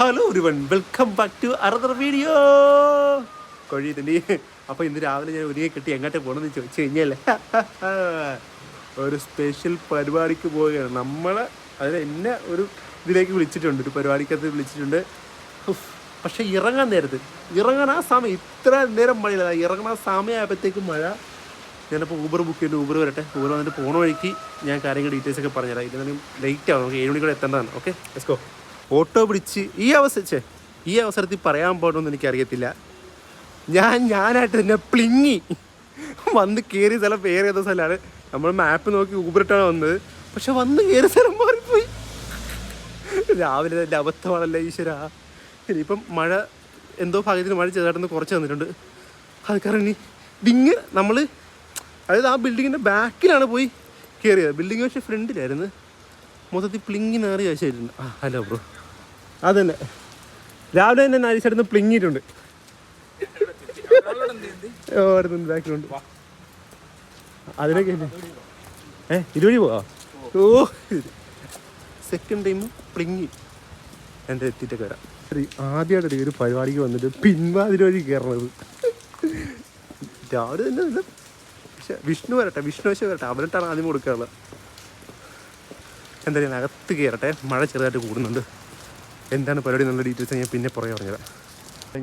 Hello ഒരു one welcome back to another video കൊഴിയുന്നുണ്ട്. അപ്പോൾ ഇന്ന് രാവിലെ ഞാൻ ഒരുങ്ങി കിട്ടി. എങ്ങോട്ട് പോകണമെന്ന് ചോദിച്ചു കഴിഞ്ഞല്ലേ ഒരു സ്പെഷ്യൽ പരിപാടിക്ക് പോവുകയാണ്. നമ്മൾ അതിന് എന്നെ ഒരു ഇതിലേക്ക് വിളിച്ചിട്ടുണ്ട്. ഒരു പരിപാടിക്കകത്ത് വിളിച്ചിട്ടുണ്ട്. പക്ഷേ ഇറങ്ങാൻ നേരത്ത് ഇറങ്ങാൻ ആ സമയം ഇത്ര നേരം മഴയില്ല. ഇറങ്ങണ ആ സമയമായപ്പോഴത്തേക്കും മഴ. ഞാനിപ്പോൾ ഊബർ ബുക്ക് ചെയ്യുന്നു ഊബർ വരട്ടെ. ഊബർ വന്നിട്ട് പോണ വഴിക്ക് ഞാൻ കാര്യങ്ങൾ ഡീറ്റെയിൽസ് ഒക്കെ പറഞ്ഞുതരാം. ഇതിനും ലേറ്റ് ആവും. നമുക്ക് ഏഴ് മണിക്കൂടെ എത്തേണ്ടതാണ്. ഓക്കെ ലെറ്റ്സ് ഗോ ഓട്ടോ പിടിച്ച് ഈ അവസരിച്ച് ഈ അവസരത്തിൽ പറയാൻ പാടുമെന്ന് എനിക്കറിയത്തില്ല. ഞാൻ ഞാനായിട്ട് തന്നെ പ്ലിങ്ങി വന്ന് കയറിയ സ്ഥലം വേറെ ഏതോ സ്ഥലമാണ്. നമ്മൾ മാപ്പ് നോക്കി ഊബറിട്ടാണ് വന്നത്. പക്ഷെ വന്ന് കയറിയ സ്ഥലം മാറിപ്പോയി. രാവിലെ തന്നെ അബദ്ധമാണല്ലേ ഈശ്വര. ഇനിയിപ്പം മഴ എന്തോ ഭാഗ്യത്തിന് മഴ ചെറുതായിട്ടൊന്ന് കുറച്ച് തന്നിട്ടുണ്ട് അത് കാരണം ഇനി നമ്മൾ അതായത് ആ ബിൽഡിങ്ങിന്റെ ബാക്കിലാണ് പോയി കയറിയത് ബിൽഡിങ് പക്ഷേ ഫ്രണ്ടിലായിരുന്നു മൊത്തത്തിൽ പ്ലിങ്ങി നേറിയ ആവശ്യമായിട്ടുണ്ട് ആ ഹലോ ബ്രോ അതന്നെ. രാവിലെ തന്നെ ഓ അടുത്തുണ്ട് ബാക്കിലുണ്ട് അതിനൊക്കെ? ഏ ഇതുവഴി പോവാ? ഓ സെക്കൻഡ് ടൈം പ്ലിങ്ങി. എന്റെ എത്തിയിട്ടൊക്കെ വരാം. ആദ്യമായിട്ട് ഒരു പരിപാടിക്ക് വന്നിട്ട് പിൻവാതിൽ വഴി കയറണത് രാവിലെ തന്നെ നല്ല പക്ഷെ വിഷ്ണു വരട്ടെ വിഷ്ണു വശം വരട്ടെ. അവനിട്ടാണ് ആദ്യം കൊടുക്കാറുള്ളത്. എന്തായാലും അകത്ത് കയറട്ടെ മഴ ചെറുതായിട്ട് കൂടുന്നുണ്ട്. എന്താണ് പരിപാടി നല്ല ഡീറ്റെയിൽസ് ഞാൻ പിന്നെ പുറകെ പറഞ്ഞുതരാം.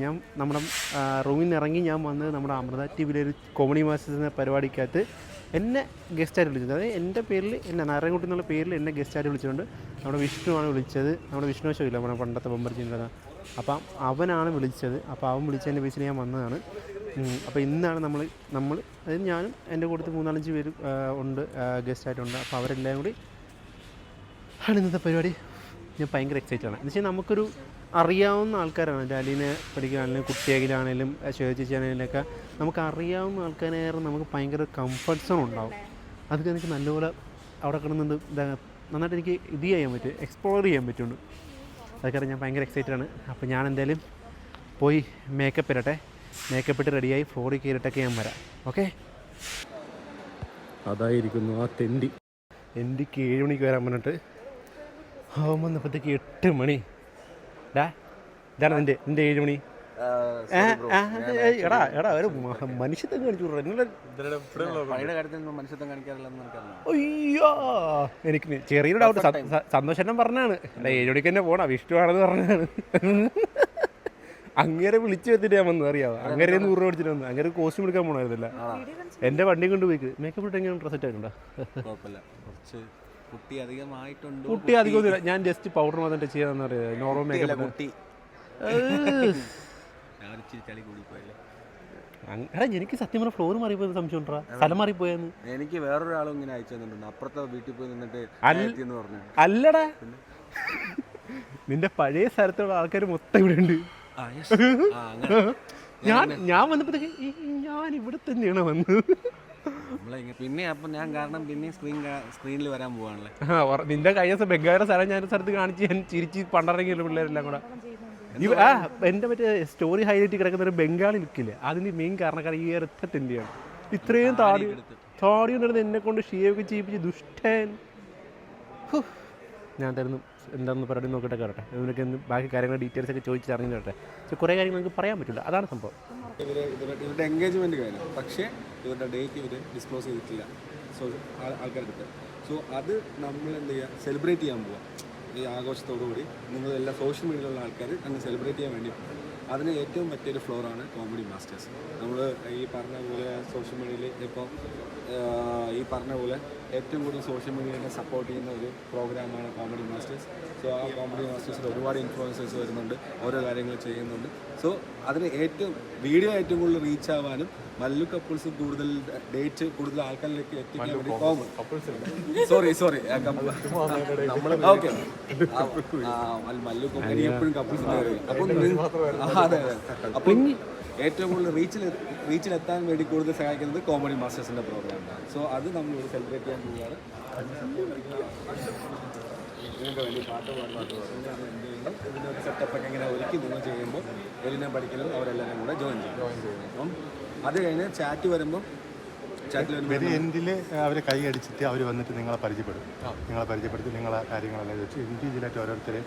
ഞാൻ നമ്മുടെ റൂമിൽ നിന്ന് ഇറങ്ങി ഞാൻ വന്നത് നമ്മുടെ അമൃത ടി വിയിലെ ഒരു കോമഡി മാസ്റ്റേഴ്സ് എന്ന പരിപാടിക്കകത്ത് എന്നെ ഗസ്റ്റായിട്ട് വിളിച്ചത് അതായത് എന്റെ പേരിൽ എന്നെ നാരായണകുട്ടി എന്നുള്ള പേരിൽ എന്നെ ഗസ്റ്റായിട്ട് വിളിച്ചുകൊണ്ട് നമ്മുടെ വിഷ്ണുവാണ് വിളിച്ചത്. നമ്മുടെ വിഷ്ണു ശോയില്ല നമ്മുടെ പണ്ടത്തെ ബൊമ്പർ ചെയ്യുന്നത് അപ്പം അവനാണ് വിളിച്ചത്. അപ്പോൾ അവൻ വിളിച്ചതിന്റെ ബേസിൽ ഞാൻ വന്നതാണ്. അപ്പോൾ ഇന്നാണ് നമ്മൾ നമ്മൾ അതായത് ഞാനും എന്റെ കൂട്ടത്തിൽ മൂന്നാലഞ്ച് പേര് ഉണ്ട് ഗസ്റ്റായിട്ടുണ്ട് അപ്പോൾ അവരെല്ലാം കൂടി ആണ് ഇന്നത്തെ പരിപാടി. ഞാൻ ഭയങ്കര എക്സൈറ്റഡ് ആണ്. എന്ന് വെച്ചാൽ നമുക്കൊരു അറിയാവുന്ന ആൾക്കാരാണ്. ഡാലിനെ പഠിക്കുകയാണെങ്കിലും കുട്ടിയാകിലാണെങ്കിലും ശോചിച്ചാണെങ്കിലൊക്കെ നമുക്ക് അറിയാവുന്ന ആൾക്കാരേറെ നമുക്ക് ഭയങ്കര കംഫർട്ട് സോൺ ഉണ്ടാവും. അത് എനിക്ക് നല്ലപോലെ അവിടെ കിടന്നുണ്ട് നന്നായിട്ട് എനിക്ക് ഇത് ചെയ്യാൻ പറ്റും എക്സ്പ്ലോർ ചെയ്യാൻ പറ്റുള്ളൂ അതൊക്കെ ഞാൻ ഭയങ്കര എക്സൈറ്റഡ് ആണ്. അപ്പോൾ ഞാൻ എന്തായാലും പോയി മേക്കപ്പ് ഇരട്ടെ മേക്കപ്പ് ഇട്ട് റെഡിയായി ഫ്ലോറിൽ കയറിയിട്ടൊക്കെ ഞാൻ വരാം. ഓക്കെ അതായിരിക്കുന്നു ആ തെണ്ടി. എനിക്ക് ഏഴ് മണിക്ക് വരാൻ പറഞ്ഞിട്ട് അവൻ വന്നപ്പോഴത്തേക്ക് എട്ട് മണി. ഡാ ഇതാണ് നിന്റെ നിന്റെ ഏഴ് മണി. എടാ എടാ ഒരു മനുഷ്യത്വം കാണിച്ചു അയ്യോ എനിക്ക് ചെറിയൊരു ഡൗട്ട് സന്തോഷം പറഞ്ഞാണ്. എടാ ഏഴ് മണിക്ക് തന്നെ പോണ. വിഷ്ണുവാണെന്ന് പറഞ്ഞാണ്. അങ്ങനെ വിളിച്ചു വെച്ചിട്ട് ഞാൻ വന്നു അറിയാവോ? അങ്ങനെ നൂറ് രൂപ അടിച്ചിട്ട് വന്നു അങ്ങനെ കോസ്റ്റ്യൂം എടുക്കാൻ പോണായിരുന്നില്ല. എന്റെ വണ്ടി കൊണ്ട് പോയി മേക്കപ്പ് ഇട്ട് എങ്ങനെ ഡ്രസ് ആയിട്ടുണ്ടോ കുറച്ച് കുട്ടി അധികമായിട്ടുണ്ട്? കുട്ടി അധികം ഞാൻ ജസ്റ്റ് പൗഡർ മാത്രം ചെയ്യാന്ന് അറിയാം നോർമൽ മേക്കപ്പ് കുട്ടി. എടാ എനിക്ക് സത്യം പറഞ്ഞ ഫ്ലോർ മാറിപ്പോയത് സംശയം ഉണ്ടാ? സ്ഥലം മാറിപ്പോയെന്ന്. എനിക്ക് വേറൊരാളും ഇങ്ങനെ അയച്ചു തന്നിട്ടുണ്ട്. അപ്പുറത്തെ വീട്ടിൽ പോയി നിന്നിട്ട് പറഞ്ഞു. അല്ലടാ. നിന്റെ പഴയ സ്ഥലത്തുള്ള ആൾക്കാർ മൊത്തം ഇവിടെ ഉണ്ട്. ഞാൻ ഞാൻ വന്നപ്പോഴത്തേക്ക് ഞാൻ ഇവിടെ തന്നെയാണ് വന്നത്. പിന്നെ അപ്പൊ ഞാൻ കാരണം പിന്നെ സ്ക്രീൻ സ്ക്രീനിൽ വരാൻ പോവാണല്ലേ. നിന്റെ കഴിഞ്ഞ ദിവസം ബംഗാളിയുടെ സ്ഥലം ഞാൻ സ്ഥലത്ത് കാണിച്ച് ഞാൻ ചിരിച്ച് പണ്ടറങ്ങിയല്ലോ പിള്ളേരെല്ലാം കൂടെ. എന്റെ ആ എന്റെ മറ്റേ സ്റ്റോറി ഹൈലൈറ്റ് കിടക്കുന്ന ഒരു ബംഗാളി ലുക്കില്ലേ അതിന് മെയിൻ കാരണക്കാരൻ ഈ തെണ്ടിയാണ്. ഇത്രയും താടി താടി കൊണ്ടിരുന്ന് എന്നെ കൊണ്ട് ഷീയൊക്കെ ചെയ്യിപ്പിച്ച് ദുഷ്ടൻ. ഞാൻ തരുന്നു. എന്താണെന്ന് പരിപാടി നോക്കിയിട്ട് കേട്ടെ ഇതിനൊക്കെ ബാക്കി കാര്യങ്ങൾ ഡീറ്റെയിൽസ് ഒക്കെ ചോദിച്ച് അറിഞ്ഞു കേട്ടെ പക്ഷേ കുറേ കാര്യങ്ങൾ നമുക്ക് പറയാൻ പറ്റില്ല. അതാണ് സംഭവം. ഇവർ ഇവരുടെ എൻഗേജ്മെന്റ് കാര്യം. പക്ഷേ ഇവരുടെ ഡേറ്റ് ഇവർ ഡിസ്ക്ലോസ് ചെയ്തിട്ടില്ല. സോ ആൾക്കാരുടെ അടുത്ത് സോ അത് നമ്മൾ എന്ത് ചെയ്യുക സെലിബ്രേറ്റ് ചെയ്യാൻ പോവാം. ഈ ആഘോഷത്തോടുകൂടി നിങ്ങൾ എല്ലാ സോഷ്യൽ മീഡിയയിലുള്ള ആൾക്കാർ അങ്ങ് സെലിബ്രേറ്റ് ചെയ്യാൻ വേണ്ടി അതിന് ഏറ്റവും പറ്റിയൊരു ഫ്ലോറാണ് കോമഡി മാസ്റ്റേഴ്സ് നമ്മൾ ഈ പറഞ്ഞ പോലെ സോഷ്യൽ മീഡിയയിൽ ഇപ്പോൾ ഈ പറഞ്ഞ പോലെ ഏറ്റവും കൂടുതൽ സോഷ്യൽ മീഡിയയെ സപ്പോർട്ട് ചെയ്യുന്ന ഒരു പ്രോഗ്രാമാണ് കോമഡി മാസ്റ്റേഴ്സ് സോ ആ കോമഡി മാസ്റ്റേഴ്സിൽ ഒരുപാട് ഇൻഫ്ലുവൻസേഴ്സ് വരുന്നുണ്ട് ഓരോ കാര്യങ്ങൾ ചെയ്യുന്നുണ്ട്. സോ അതിന് ഏറ്റവും വീഡിയോ ഏറ്റവും കൂടുതൽ റീച്ച് ആവാനും മല്ലു കപ്പിൾസ് കൂടുതൽ ഡേറ്റ് കൂടുതൽ ആൾക്കാരിലേക്ക് എത്തിക്കാൻ വേണ്ടി common sorry sorry okay Mallu എപ്പോഴും കപ്പിൾസ് അതെ അപ്പം ഏറ്റവും കൂടുതൽ റീച്ചിൽ റീച്ചിൽ എത്താൻ വേണ്ടി കൂടുതൽ സഹായിക്കുന്നത് കോമഡി മാസ്റ്റേഴ്സിന്റെ പ്രോഗ്രാമാണ് സോ അത് നമ്മൾ സെലിബ്രേറ്റ് ചെയ്യാൻ പോവുകയാണ്. ഇതിനൊക്കെ വേണ്ടി പാട്ട് ഇതിന്റെ സെറ്റപ്പൊക്കെ ഇങ്ങനെ ഒരുക്കി നിങ്ങൾ ചെയ്യുമ്പോൾ എലിനെ പഠിക്കലും അവരെല്ലാവരും കൂടെ ജോയിൻ ചെയ്യും. അപ്പം അത് കഴിഞ്ഞ് ചാറ്റ് വരുമ്പം ചാറ്റിൽ വെരി എൻഡിൽ അവർ കൈ അടിച്ചിട്ട് അവർ വന്നിട്ട് നിങ്ങളെ പരിചയപ്പെടും. നിങ്ങളെ പരിചയപ്പെടുത്തി നിങ്ങളെ കാര്യങ്ങളെല്ലാം ചോദിച്ചു ഇൻഡിവിജ്വലായിട്ട് ഓരോരുത്തരെ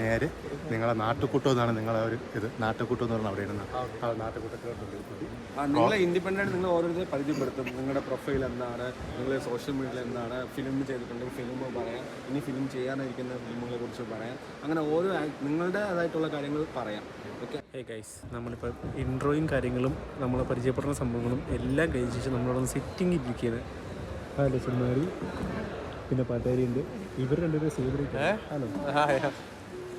നേരെ നിങ്ങളെ നാട്ടുകൂട്ടം എന്നാണ് നിങ്ങളെ ഒരു ഇത്. നാട്ടുകൂട്ടം എന്ന് പറഞ്ഞാൽ അവിടെ ഇടുന്ന ആ നാട്ടുകൂട്ടത്തിലോട്ടുണ്ട് ആ നിങ്ങളെ ഇൻഡിപെൻഡന്റ് നിങ്ങൾ ഓരോരുത്തരെ പരിചയപ്പെടുത്തും. നിങ്ങളുടെ പ്രൊഫൈൽ എന്താണ്? നിങ്ങൾ സോഷ്യൽ മീഡിയയിൽ എന്താണ്? ഫിലിം ചെയ്തിട്ടുണ്ടെങ്കിൽ ഫിലിം പറയാം. ഇനി ഫിലിം ചെയ്യാനിരിക്കുന്ന ഫിലിമുകളെ കുറിച്ച് പറയാം. അങ്ങനെ ഓരോ നിങ്ങളുടെ നിങ്ങളുടേതായിട്ടുള്ള കാര്യങ്ങൾ പറയാം. ഓക്കെ ഏ ഗൈസ് നമ്മളിപ്പോൾ ഇൻട്രോയും കാര്യങ്ങളും നമ്മളെ പരിചയപ്പെടുന്ന സംഭവങ്ങളും എല്ലാം കഴിഞ്ഞ ശേഷം നമ്മളവിടെ സെറ്റിംഗ് ഇരിക്കുകയാണ് ഹലോ സിനിമാരി പിന്നെ പാട്ടാരി ഉണ്ട് ഇവർ രണ്ടുപേരും സേവ് റേറ്റ് ഹലോ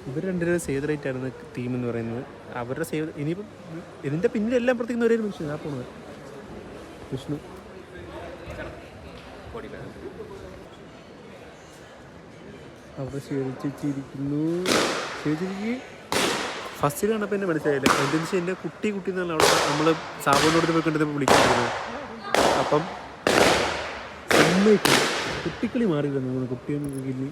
ഇവർ രണ്ടുപേരും സേവ് റേറ്റ് ആയിരുന്നു ടീം എന്ന് പറയുന്നത്. അവരുടെ സേവ് ഇനിയിപ്പം ഇതിന്റെ പിന്നിലെല്ലാം പ്രത്യേകം ഒരേ മനുഷ്യൻ. ആ പോണത്. വിഷ്ണു. അവിടെ ശേഖരിച്ചിരിക്കുന്നു. ശേഷിച്ചിരിക്കുക ഫസ്റ്റിൽ കണ്ടപ്പോൾ എന്നെ മനസ്സിലായില്ല. എന്തെന്ന് വെച്ചാൽ എന്റെ കുട്ടി കുട്ടി എന്നാണ് അവിടെ നമ്മൾ സാബുവിനോട് പോയി കണ്ടപ്പോൾ വിളിക്കുന്നത് അപ്പം സമ്മതിക്കും കുട്ടിക്കളി മാറിയില്ല നമ്മൾ കുട്ടിയൊന്നും കില്ലി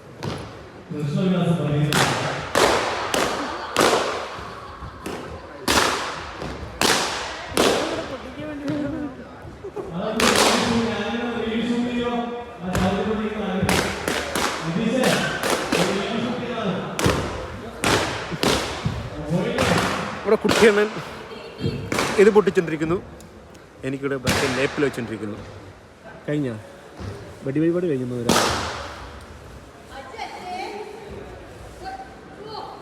കുട്ടിയണ്ണൻ ഇത് പൊട്ടിച്ചോണ്ടിരിക്കുന്നു. എനിക്കിവിടെ ബസ് ലേപ്പിൽ വെച്ചോണ്ടിരിക്കുന്നു. കഴിഞ്ഞ? വെടി വഴിപാട് കഴിഞ്ഞു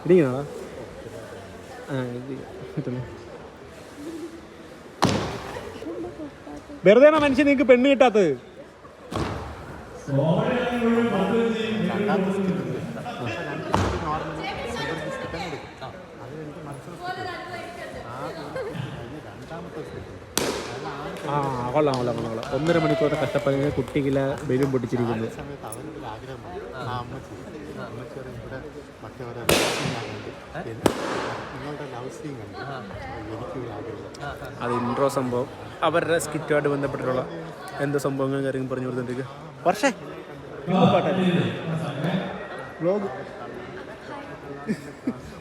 ഇടിങ്ങനാടാ ആ മനുഷ്യൻ നിങ്ങൾക്ക് പെണ്ണ് കിട്ടാത്തത് ആ കൊള്ളാം കൊള്ളാം കൊള്ളാം കൊള്ളാം ഒന്നര മണിക്കൂറത്തെ കഷ്ടപ്പാടിന് കുട്ടിക്കില്ല ബലൂൺ പൊട്ടിച്ചിരിക്കുന്നു സമയത്ത് അവനൊരു ആഗ്രഹം വന്നു. ആ അമ്മച്ചി അമ്മച്ചി പറയും ഇവിടെ മറ്റവരെ love scene ഞാൻ കൊള്ളാം കൊള്ളാം ഒന്നര ലവ് സീൻ കണ്ട് എനിക്കൊരു ആഗ്രഹം. അത് ഇൻട്രോ സംഭവം. അവരുടെ സ്കിറ്റുമായിട്ട് ബന്ധപ്പെട്ടിട്ടുള്ള എന്ത് സംഭവങ്ങളും കാര്യങ്ങളും പറഞ്ഞു കൊടുത്തിട്ട് വർഷേ. വ്ലോഗ്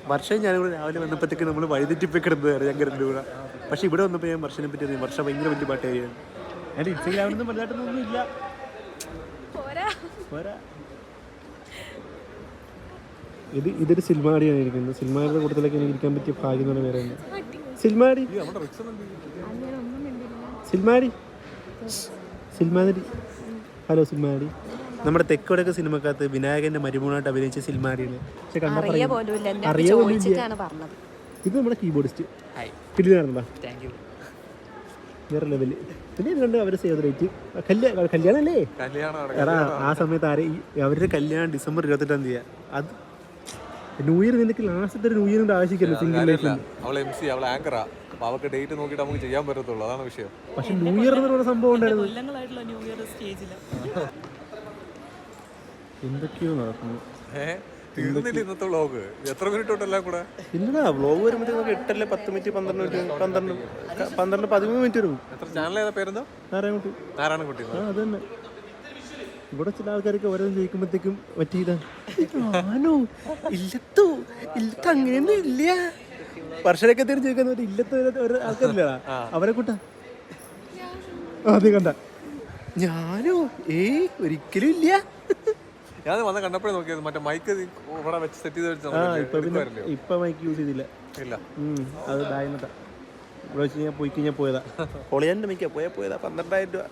വർഷം ഞാനിവിടെ രാവിലെ വന്നപ്പോഴത്തേക്ക് നമ്മൾ വഴിതെറ്റിപ്പോയി കിടന്നതാണ് ഞാൻ കരണ്ട് കൂടെ പക്ഷേ ഇവിടെ വന്നപ്പോൾ ഞാൻ വർഷനെ പറ്റി അറിയാം വർഷം ഭയങ്കര വലിയ പാട്ടുകാരിയാണ് എന്റെ ഇൻസ്റ്റഗ്രാമിലൊന്നും വലുതായിട്ടൊന്നും ഇല്ല. ഇത് ഇതൊരു സിൽമാടിയാണ് ഇരിക്കുന്നത്. സിൽമാടിയുടെ കൂട്ടത്തിലേക്ക് എനിക്ക് ഇരിക്കാൻ പറ്റിയ ഭാഗ്യം എന്ന് പറഞ്ഞ പേരാണ് സിൽമാടി സിൽമാടി സിൽമാടി ഹലോ സിൽമാടി നമ്മുടെ തെക്ക് വടക്ക് സിനിമക്കകത്ത് വിനായകന്റെ മരുമൂണായിട്ട് അഭിനയിച്ച സിനിമ പക്ഷെ അറിയ പറയും. പോലും ഇല്ല എന്നെ അറിയ പോലും ഇല്ല. ചോദിച്ചിട്ടാണ് പറഞ്ഞത്. ഇത് നമ്മുടെ കീബോർഡിസ്റ്റ് വേറെ ലെവൽ പിന്നെ ഇത് കണ്ട് അവരെ സേവ് റേറ്റ് കല്യാണം കല്യാണല്ലേ എടാ ആ സമയത്ത് ആരെ ഈ- അവരുടെ കല്യാണം ഡിസംബർ ഇരുപത്തെട്ടാം തീയതി. അത് ന്യൂ ഇയർ നിനക്ക് ലാസ്റ്റത്തെ ഒരു ന്യൂ ഇയറിന്റെ ആവശ്യമില്ല സിംഗിൾ ലൈഫിൽ അവൾ എം സി അവൾ ആങ്കറാ അപ്പൊ അവർക്ക് ഡേറ്റ് നോക്കിയിട്ട് നമുക്ക് ചെയ്യാൻ പറ്റത്തുള്ളൂ. അതാണ് വിഷയം. പക്ഷെ ന്യൂ ഇയർ എന്ന് പറയുന്ന സംഭവം ഉണ്ടായിരുന്നു. കൊല്ലങ്ങളായിട്ടുള്ള ന്യൂ ഇയർ എന്തൊക്കെയോ നടക്കുന്നു. ഏഹ് തീർന്നില്ല ഇന്നത്തെ വ്ളോഗ് എത്ര മിനിറ്റ് തൊട്ടെല്ലാം കൂടെ? ഇല്ലടാ വ്ലോഗ് വരുമ്പോഴത്തേക്ക് നമുക്ക് എട്ടല്ലേ പത്ത് മിനിറ്റ് പന്ത്രണ്ട് മിനിറ്റ് പന്ത്രണ്ട് ക- പന്ത്രണ്ട് പതിമൂന്ന് മിനിറ്റ് വരും. എത്ര? ചാനൽ ഏതാ പേരെന്താ? നാരായണക്കുട്ടി നാരായണൻകുട്ടി ആ അത് തന്നെ ഇവിടെ ചില ആൾക്കാരൊക്കെ ഓരോ ചോദിക്കുമ്പോഴത്തേക്കും മറ്റേ ഇതാ ആണോ? ഇല്ലത്തോ? ഇല്ലത്ത് അങ്ങനെയൊന്നും ഇല്ല. വർഷരൊക്കെ ഇല്ലത്തെ ഒരു ആൾക്കാരില്ലടാ അവരെ കൂട്ടാ. അത് കണ്ട. ഞാനോ? ഏയ് ഒരിക്കലും ഇല്ല. ഞാൻ വന്ന കണ്ടപ്പോഴേ നോക്കിയത് മറ്റേ മൈക്ക് ഇവിടെ വെച്ച് സെറ്റ് ചെയ്ത് വെച്ച് ഇപ്പൊ മൈക്ക് യൂസ് ചെയ്തില്ല. ഇല്ല. അത് ഡായ്മട്ടാ ഇവിടെ വെച്ച് ഞാൻ പോയി കഴിഞ്ഞാൽ പോയതാ. പൊളിയന്റെ മിക്ക പോയ പോയതാ പന്ത്രണ്ടായിരം രൂപ.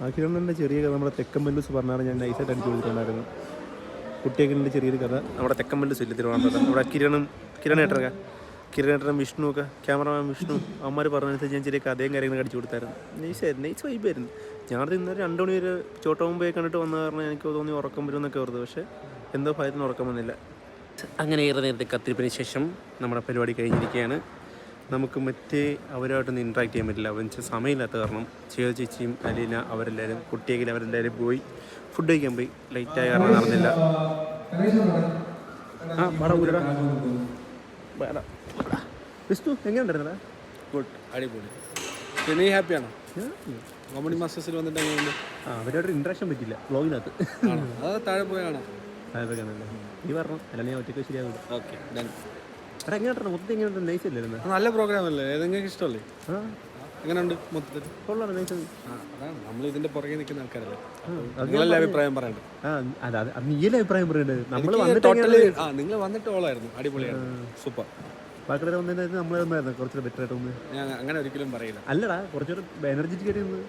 ആ കിരണിന്റെ ചെറിയ കഥ നമ്മുടെ തെക്കൻ ബല്ലൂസ് പറഞ്ഞാണ് ഞാൻ നൈസായിട്ട് അടിച്ചു കൊടുത്തിട്ടുണ്ടായിരുന്നു. കുട്ടിയൊക്കെ ചെറിയൊരു കഥ. നമ്മുടെ തെക്കൻ ബല്ലൂസ് ഇല്ല തിരുവനന്തപുരം നമ്മുടെ കിരണും കിരണേട്ടനൊക്കെ? കിരണേട്ടനും വിഷ്ണു ഒക്കെ ക്യാമറമാൻ വിഷ്ണു അമ്മമാർ പറഞ്ഞനുസരിച്ച് ഞാൻ ചെറിയ കഥയും കാര്യങ്ങളും അടിച്ചു കൊടുത്തായിരുന്നു. നൈസായിരുന്നു നൈസ് വൈബായിരുന്നു. ഞാനത് ഇന്നലെ രണ്ട് മണി വരെ ചോട്ട മുമ്പേ കണ്ടിട്ട് വന്ന കാരണം എനിക്ക് തോന്നി ഉറക്കം വരും എന്നൊക്കെ ഓർത്തു പക്ഷേ എന്തോ ഭയത്തിന് ഉറക്കം വന്നില്ല. അങ്ങനെ ഏറെ നേരത്തെ കത്തിരിപ്പിന് ശേഷം നമ്മുടെ പരിപാടി കഴിഞ്ഞിരിക്കുകയാണ്. നമുക്ക് മറ്റേ അവരുമായിട്ടൊന്നും ഇൻട്രാക്ട് ചെയ്യാൻ പറ്റില്ല. അവൻ സമയമില്ലാത്ത കാരണം ചേച്ചി ചേച്ചിയും അലീന അവരെല്ലാവരും കുട്ടിയെങ്കിലും അവരെല്ലാവരും പോയി ഫുഡ് കഴിക്കാൻ പോയി. ലൈറ്റ് ലൈറ്റായ കാരണം നടന്നില്ല. ആ വട. ഊരടാ വട. വിഷ്ണു ഗുഡ് അടിപൊളി. പിന്നെ നീ ഹാപ്പിയാണോ? കോമഡി മാസ്റ്റേഴ്സിൽ വന്നിട്ട് എങ്ങനെയുണ്ട് ആ അവരോട് ഇൻട്രാക്ഷൻ പറ്റില്ല വ്ളോഗിനകത്ത് ആണോ? അത് താഴെ പോയാണോ താഴെ ആണല്ലേ നീ പറഞ്ഞു അല്ല ഞാൻ ഒറ്റയ്ക്ക് ശരിയാവില്ല ഓക്കെ ഡൺ. എടാ എങ്ങനെയുണ്ടായിരുന്നു മൊത്തം എങ്ങനെയുണ്ട് നൈസ് അല്ലായിരുന്നു നല്ല പ്രോഗ്രാം അല്ലേ? ഏതെങ്കിലും ഇഷ്ടമല്ലേ? എങ്ങനെയുണ്ട് മൊത്തത്തിൽ? കൊള്ളാം നൈസ് അതാണ്. നമ്മൾ ഇതിന്റെ പുറകെ നിൽക്കുന്ന ആൾക്കാരല്ലേ? നിങ്ങളല്ലേ അഭിപ്രായം പറയണ്ടേ അത് അത് അഭിപ്രായം പറയണ്ടത്? നമ്മൾ വന്നിട്ട് നിങ്ങൾ വന്നിട്ട് ഓളായിരുന്നു. അടിപൊളിയാണ് സൂപ്പർ ബാക്കിയുടെ വന്നതിന് നമ്മൾ വന്നായിരുന്നു. കുറച്ചുകൂടെ ബെറ്റർ ആയിട്ട് ഒന്ന് ഞാൻ അങ്ങനെ ഒരിക്കലും പറയില്ല. അല്ലടാ കുറച്ചുകൂടെ എനർജറ്റിക് ആയിട്ട് ഒന്ന്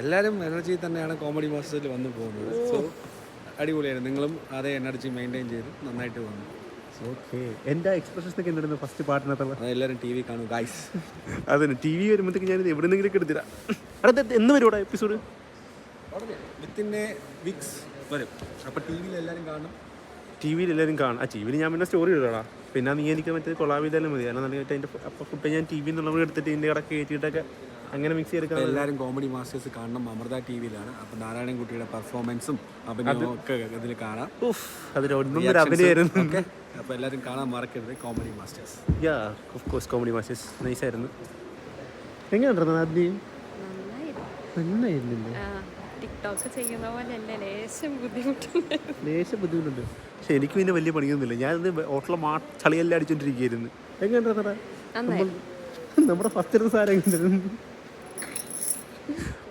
എല്ലാവരും എനർജി തന്നെയാണ് കോമഡി മാസ്റ്ററിൽ വന്നു പോകുന്നത്. സോ അടിപൊളിയായിരുന്നു. നിങ്ങളും അതേ എനർജി മെയിന്റെയിൻ ചെയ്ത് നന്നായിട്ട് വന്നു. ഓക്കെ എന്റെ എക്സ്പ്രഷൻസ് ഒക്കെ ഉണ്ടായിരുന്നു ഫസ്റ്റ് പാട്ടിനകത്തുള്ള. എല്ലാവരും ടി വി കാണും ഗൈസ് അതന്നെ ടി വി വരുമ്പോഴത്തേക്ക് ഞാൻ എവിടെ നിന്നെങ്കിലും എടുത്തിരാ അടുത്ത എന്ന് വരുവാടാ എപ്പിസോഡ് വിത്തിൻ എ വീക്സ് വരും. അപ്പോൾ ടി വിയിൽ എല്ലാവരും കാണും. ടി വിയിൽ എല്ലാവരും കാണും. ആ ടി വിയിൽ ഞാൻ പിന്നെ സ്റ്റോറി ഇടാടാ പിന്നെ നീ എനിക്ക് മറ്റേ കൊളാബ് ചെയ്താലും മതി. കാരണം എന്നിട്ട് അതിന്റെ ഫുഡ് ഞാൻ ടി വി എന്നുള്ളത് എടുത്തിട്ട് ഇതിന്റെ കടക്ക് കയറ്റിയിട്ടൊക്കെ അങ്ങനെ മിക്സ് ചെയ്തെടുക്കാൻ എല്ലാവരും കോമഡി മാസ്റ്റേഴ്സ് കാണണം അമൃത ടി വിയിലാണ് അപ്പോൾ നാരായണൻകുട്ടിയുടെ പെർഫോമൻസും അഭിനയവും ഒക്കെ ഇതിൽ കാണാം. ഉഫ് അതിലൊന്നും ഒരു അഭിനയമായിരുന്നു അപ്പോൾ എല്ലാവരും കാണാൻ മറക്കരുത് Comedy Masters ya of course Comedy Masters നൈസായിരുന്നു എങ്ങനെയുണ്ടായിരുന്നു ആദ്യം? നന്നായിരുന്നില്ലേ? ടിക്ടോക്ക് ചെയ്യുന്ന പോലെ അല്ല? ലേശം ബുദ്ധിമുട്ടുണ്ട് ലേശം ബുദ്ധിമുട്ടുണ്ട്. പക്ഷെ എനിക്ക് പിന്നെ വലിയ പണിയൊന്നുമില്ല. ഞാനിത് ഹോട്ടലിൽ മാ ചളിയെല്ലാം അടിച്ചോണ്ടിരിക്കുകയായിരുന്നു. എങ്ങനെ നമ്മുടെ ഫസ്റ്റ് ഇരുന്ന എങ്ങനെയായിരുന്നു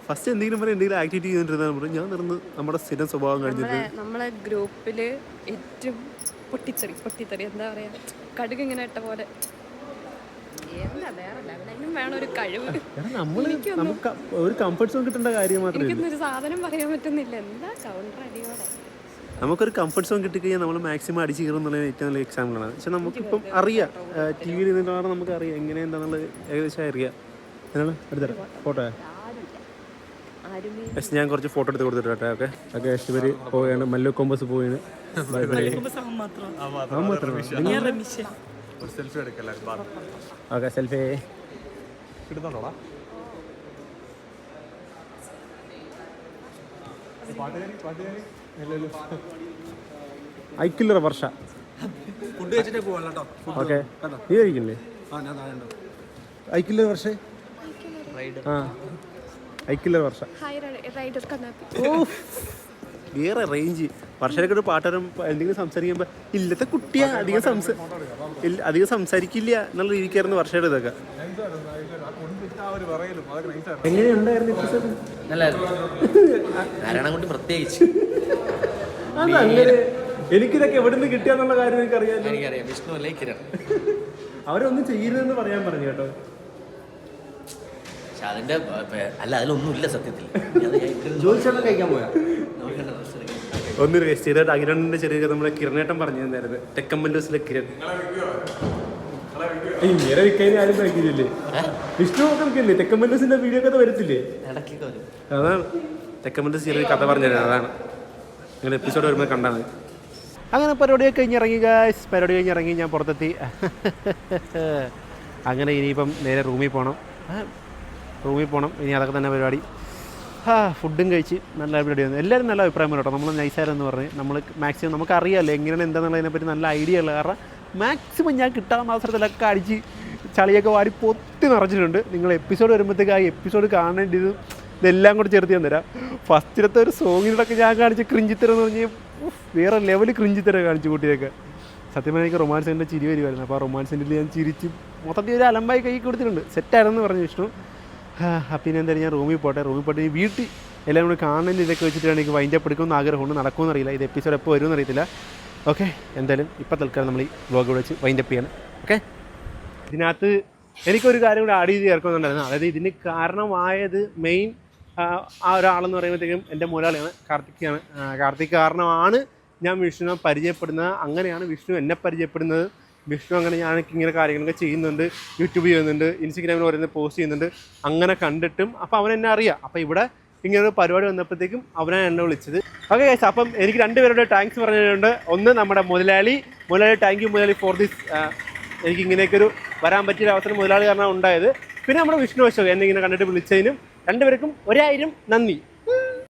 ഫസ്റ്റ് എന്തെങ്കിലും പറയാം എന്തെങ്കിലും ആക്ടിവിറ്റി ചെയ്തിട്ടുണ്ടെന്ന് പറഞ്ഞു ഞാൻ നിർന്ന് നമ്മുടെ സ്ഥിരം സ്വഭാവം കഴിഞ്ഞിട്ട് നമ്മളെ ഗ്രൂപ്പിൽ ഏറ്റവും പൊട്ടിത്തെറി പൊട്ടിത്തെറി. എന്താ പറയാ? കടുക് ഇങ്ങനെ ഇട്ട പോലെ. ഒരു കംഫർട്ട് സോൺ കിട്ടേണ്ട കാര്യം മാത്രമേ ഒരു സാധനം പറയാൻ പറ്റുന്നില്ല. എന്താ കൗണ്ടർ അടിയോടെ? നമുക്കൊരു കംഫർട്ട് സോൺ കിട്ടിക്കഴിഞ്ഞാൽ നമ്മൾ മാക്സിമം അടിച്ച് കയറും എന്നുള്ളത് ഏറ്റവും നല്ല എക്സാമ്പിളാണ് പക്ഷെ നമുക്കിപ്പം അറിയാം ടി വിയിൽ നിന്നിട്ടാണ് നമുക്ക് അറിയാം എങ്ങനെ എന്താണെന്നുള്ളത് ഏകദേശം അറിയാം. എന്നാണ്? എടുത്തരാം. ഫോട്ടോ. പക്ഷെ ഞാൻ കുറച്ച് ഫോട്ടോ എടുത്ത് കൊടുത്തിട്ട് ഓക്കെ. ഓക്കെ ഇവർ പോവുകയാണ്. മല്ലു കോമ്പസ് പോവുകയാണ്. Bye bye. Selfie okay selfie കിട്ടുന്നുണ്ടോടാ ഐക്കില്ലറ വർഷ. ഫുഡ് കഴിച്ചിട്ടേ ഓക്കെ. നീ കഴിക്കില്ലേ ആ ഞാൻ താഴെ ഉണ്ടോ? ഐക്കില്ലറ വർഷ? ആ. ഐക്കില്ലറ വർഷ. വേറെ റേഞ്ച്. വർഷമൊക്കെ ഒരു പാട്ടുകാരൻ എന്തെങ്കിലും സംസാരിക്കുമ്പോൾ ഇല്ലത്തെ കുട്ടിയാ അധികം സംസാ അധികം സംസാരിക്കില്ല എന്നുള്ള രീതിക്കായിരുന്നു വർഷയുടെ ഇതൊക്കെ. എങ്ങനെയുണ്ടായിരുന്നു episode? നല്ലായിരുന്നു. കൊണ്ട് പ്രത്യേകിച്ച്. അതങ്ങനെ എനിക്കിതൊക്കെ എവിടെ നിന്ന് കിട്ടിയാന്നുള്ള കാര്യം എനിക്ക് അറിയാമല്ലോ എനിക്കറിയാം. വിഷ്ണു അല്ലേ കിരൺ? അവരൊന്നും ചെയ്യരുതെന്ന് പറയാൻ പറഞ്ഞു കേട്ടോ. പക്ഷെ അതിന്റെ അല്ല അതിലൊന്നും ഇല്ല സത്യത്തിൽ ജോലിച്ചെണ്ണം കഴിക്കാൻ പോയാ? ഒന്നൊരു. ഒന്നൊരു ചെയ്തിട്ട് അകിരണിന്റെ ചെറിയ നമ്മുടെ കിരണേട്ടം പറഞ്ഞു തന്നായിരുന്നു തെക്കമ്പല്ലൂസിലെ കിരൺ. ഇങ്ങനെ വിൽക്കാൻ ആരും കഴിക്കില്ലേ വിഷ്ണു ഒക്കെ വിൽക്കില്ലേ തെക്കമ്പല്ലൂസിന്റെ വീഡിയോ കഥ വരത്തില്ലേ? അതാണ് തെക്കമ്പല്ലൂസ് ചെറിയ കഥ പറഞ്ഞു അതാണ്. അങ്ങനെ എപ്പിസോഡ് വരുമ്പോൾ കണ്ടാൽ മതി. അങ്ങനെ പരിപാടിയൊക്കെ കഴിഞ്ഞ് ഇറങ്ങി ഗായ്സ് പരിപാടി കഴിഞ്ഞ് ഇറങ്ങി ഞാൻ പുറത്തെത്തി. അങ്ങനെ ഇനിയിപ്പം നേരെ റൂമിൽ പോകണം റൂമിൽ പോകണം ഇനി അതൊക്കെ തന്നെ പരിപാടി. ആ ഫുഡും കഴിച്ച് നല്ല പരിപാടിയായിരുന്നു എല്ലാവരും നല്ല അഭിപ്രായം കേട്ടോ. നമ്മൾ നൈസാരെന്ന് പറഞ്ഞ്. നമ്മൾ മാക്സിമം നമുക്ക് അറിയാമല്ലോ എങ്ങനെയാണ് എന്താണെന്നുള്ളതിനെപ്പറ്റി നല്ല ഐഡിയ ഉള്ള കാരണം മാക്സിമം ഞാൻ കിട്ടാവുന്ന അവസരത്തിലൊക്കെ അടിച്ച് ചളിയൊക്കെ വാരി പൊത്തി നിറച്ചിട്ടുണ്ട്. നിങ്ങൾ എപ്പിസോഡ് വരുമ്പോഴത്തേക്ക് ആ എപ്പിസോഡ് കാണേണ്ടത് ഇതെല്ലാം കൂടി ചേർത്ത് ഞാൻ തരാം. ഫസ്റ്റിലത്തെ ഒരു സോങ്ങിനോടൊക്കെ ഞാൻ കാണിച്ച ക്രിഞ്ചിത്തരം എന്ന് പറഞ്ഞാൽ വേറെ ലെവൽ ക്രിഞ്ചിത്തരം കാണിച്ചു കൂട്ടിയൊക്കെ. സത്യമായി എനിക്ക് റൊമാൻസിന്റെ ചിരി വരുമായിരുന്നു അപ്പോൾ ആ റൊമാൻസിന്റെ ഞാൻ ചിരിച്ച് മൊത്തത്തിൽ ഒരു അലമ്പായി കൈ കൊടുത്തിട്ടുണ്ട്. സെറ്റായിരുന്നു പറഞ്ഞു വിഷ്ണു. പിന്നെ എന്തായാലും ഞാൻ റൂമിൽ പോട്ടെ. റൂമിൽ പോയിട്ട് വീട്ടിൽ എല്ലാം കൂടി കാണുന്നതിന്റെ ഇതൊക്കെ വെച്ചിട്ടാണ് എനിക്ക് അപ്പ് എടുക്കുമെന്ന് ആഗ്രഹമുണ്ട്. നടക്കുമെന്ന് അറിയില്ല. ഇത് എപ്പിസോഡ് എപ്പോൾ വരുമെന്ന് അറിയത്തില്ല. ഓക്കെ എന്തായാലും ഇപ്പം തൽക്കാലം നമ്മൾ ഈ വ്ലോഗ് ഇവിടെ വെച്ച് വൈൻഡ് അപ്പ് ചെയ്യണം. ഓക്കെ ഇതിനകത്ത് എനിക്കൊരു കാര്യം കൂടി ആഡ് ചെയ്ത് ചേർക്കുന്നുണ്ടായിരുന്നു. അതായത് ഇതിന് കാരണമായത് മെയിൻ ആ ഒരാളെന്ന് പറയുമ്പോഴത്തേക്കും എന്റെ മുരാളിയാണ് കാർത്തിക്കാണ്. കാർത്തിക് കാരണമാണ് ഞാൻ വിഷ്ണുവിനെ പരിചയപ്പെടുന്നത്. അങ്ങനെയാണ് വിഷ്ണു എന്നെ പരിചയപ്പെടുന്നത്. വിഷ്ണു അങ്ങനെ ഞാൻ ഇങ്ങനെ കാര്യങ്ങളൊക്കെ ചെയ്യുന്നുണ്ട്. യൂട്യൂബ് ചെയ്യുന്നുണ്ട്. ഇൻസ്റ്റഗ്രാമിൽ പറയുന്നത് പോസ്റ്റ് ചെയ്യുന്നുണ്ട്. അങ്ങനെ കണ്ടിട്ടും അപ്പോൾ അവൻ എന്നെ അറിയാം. അപ്പോൾ ഇവിടെ ഇങ്ങനെ ഒരു പരിപാടി വന്നപ്പോഴത്തേക്കും അവനാണ് എന്നെ വിളിച്ചത്. ഓക്കെ ഗൈസ് അപ്പം എനിക്ക് രണ്ടുപേരുടെ താങ്ക്സ് പറഞ്ഞിട്ടുണ്ട്. ഒന്ന് നമ്മുടെ മുതലാളി. മുതലാളി താങ്ക് യു മുതലാളി ഫോർ ദിസ് എനിക്ക് ഇങ്ങനെയൊക്കെ ഒരു വരാൻ പറ്റിയ അവസരം മുതലാളി കാരണം ഉണ്ടായത്. പിന്നെ നമ്മുടെ വിഷ്ണു അശോക് എന്നെ ഇങ്ങനെ കണ്ടിട്ട് വിളിച്ചതിനും രണ്ടുപേർക്കും ഒരായിരം നന്ദി.